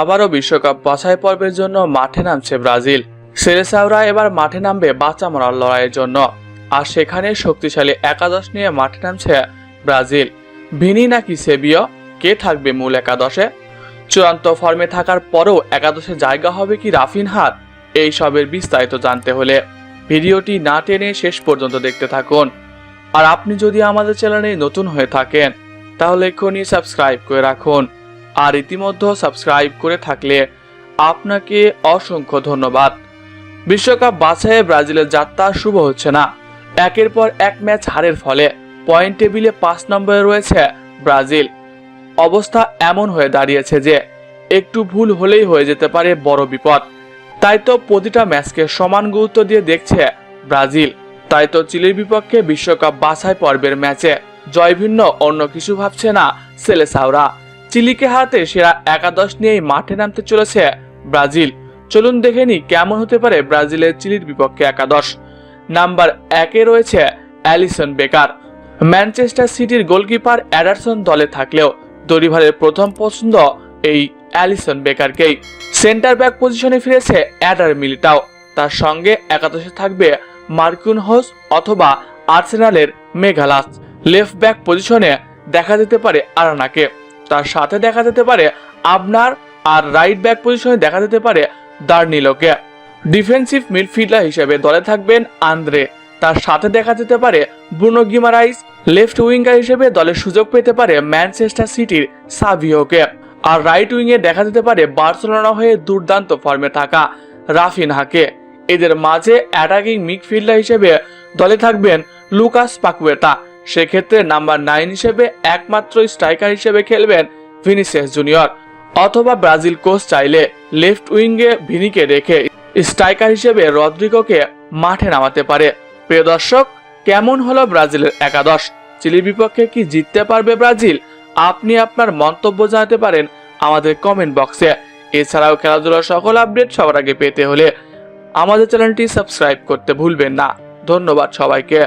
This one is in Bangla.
আবারও বিশ্বকাপ বাছাই পর্বের জন্য মাঠে নামছে ব্রাজিল। সেরেসাওরা এবার মাঠে নামবে বাঁচা মরার লড়াইয়ের জন্য। আর সেখানে শক্তিশালী একাদশ নিয়ে মাঠে নামছে ব্রাজিল। ভিনি নাকি সেবিও? কে থাকবে মূল একাদশে? চূড়ান্ত ফর্মে থাকার পরেও একাদশে জায়গা হবে কি রাফিনহার এই সবের বিস্তারিত জানতে হলে ভিডিওটি না টেনে শেষ পর্যন্ত দেখতে থাকুন। আর আপনি যদি আমাদের চ্যানেলে নতুন হয়ে থাকেন, তাহলে এক্ষুনি সাবস্ক্রাইব করে রাখুন। আর ইতিমধ্যে সাবস্ক্রাইব করে থাকলে আপনাকে অসংখ্য ধন্যবাদ। বিশ্বকাপ বাছাইয়ে ব্রাজিলের যাত্রা শুভ হচ্ছে না। একের পর এক ম্যাচ হারের ফলে পয়েন্ট টেবিলে পাঁচ নম্বরে রয়েছে ব্রাজিল। অবস্থা এমন হয়ে দাঁড়িয়েছে যে একটু ভুল হলেই হয়ে যেতে পারে বড় বিপদ। তাই তো প্রতিটা ম্যাচকে সমান গুরুত্ব দিয়ে দেখছে ব্রাজিল। তাই তো চিলির বিপক্ষে বিশ্বকাপ বাছাই পর্বের ম্যাচে জয় ভিন্ন অন্য কিছু ভাবছে না সেলেসাওরা। চিলিকে হারাতে সেরা একাদশ নিয়েই মাঠে নামতে চলেছে ব্রাজিল। চলুন দেখে নি কেমন হতে পারে ব্রাজিলের চিলির বিপক্ষে একাদশ। নাম্বার একে রয়েছে অ্যালিসন বেকার। ম্যানচেস্টার সিটির গোলকিপার অ্যাডারসন দলে থাকলেও দরিভারের প্রথম পছন্দ এই অ্যালিসন বেকারকেই। সেন্টার ব্যাক পজিশনে ফিরেছে অ্যাডার মিলিটাও। তার সঙ্গে একাদশে থাকবে মার্কুন হোস অথবা আর্সেনালের মেঘালাস। লেফট ব্যাক পজিশনে দেখা যেতে পারে আরানাকে। তার সাথে দেখা যেতে পারে আপনার আর রাইট ব্যাক পজিশনে দেখা যেতে পারে দার্নিলোকে। ডিফেন্সিভ মিডফিল্ডার হিসেবে দলে থাকবেন আন্দ্রে। তার সাথে দেখা যেতে পারে ব্রুনো গিমারাইস। লেফট উইঙ্গার হিসেবে দলে সুযোগ পেতে পারে ম্যানচেস্টার সিটির সাভিওকে আর রাইট উইংয়ে দেখা যেতে পারে বার্সেলোনা হয়ে দুর্দান্ত ফর্মে থাকা রাফিনহাকে। এদের মাঝে অ্যাটাকিং মিডফিল্ডার হিসেবে দলে থাকবেন লুকাস পাকুয়েতা। সেক্ষেত্রে নাম্বার নাইন হিসেবে একমাত্র স্ট্রাইকার হিসেবে খেলবেন ভিনিসিয়াস জুনিয়র, অথবা ব্রাজিল কোচ চাইলে লেফট উইঙ্গে ভিনিকে রেখে স্ট্রাইকার হিসেবে রদ্রিগোকে মাঠে নামাতে পারে। প্রিয় দর্শক, কেমন হলো ব্রাজিলের একাদশ? চিলির বিপক্ষে কি জিততে পারবে ব্রাজিল? আপনি আপনার মন্তব্য জানাতে পারেন আমাদের কমেন্ট বক্সে এছাড়াও খেলাধুলার সকল আপডেট সবার আগে পেতে হলে আমাদের চ্যানেলটি সাবস্ক্রাইব করতে ভুলবেন না। ধন্যবাদ সবাইকে।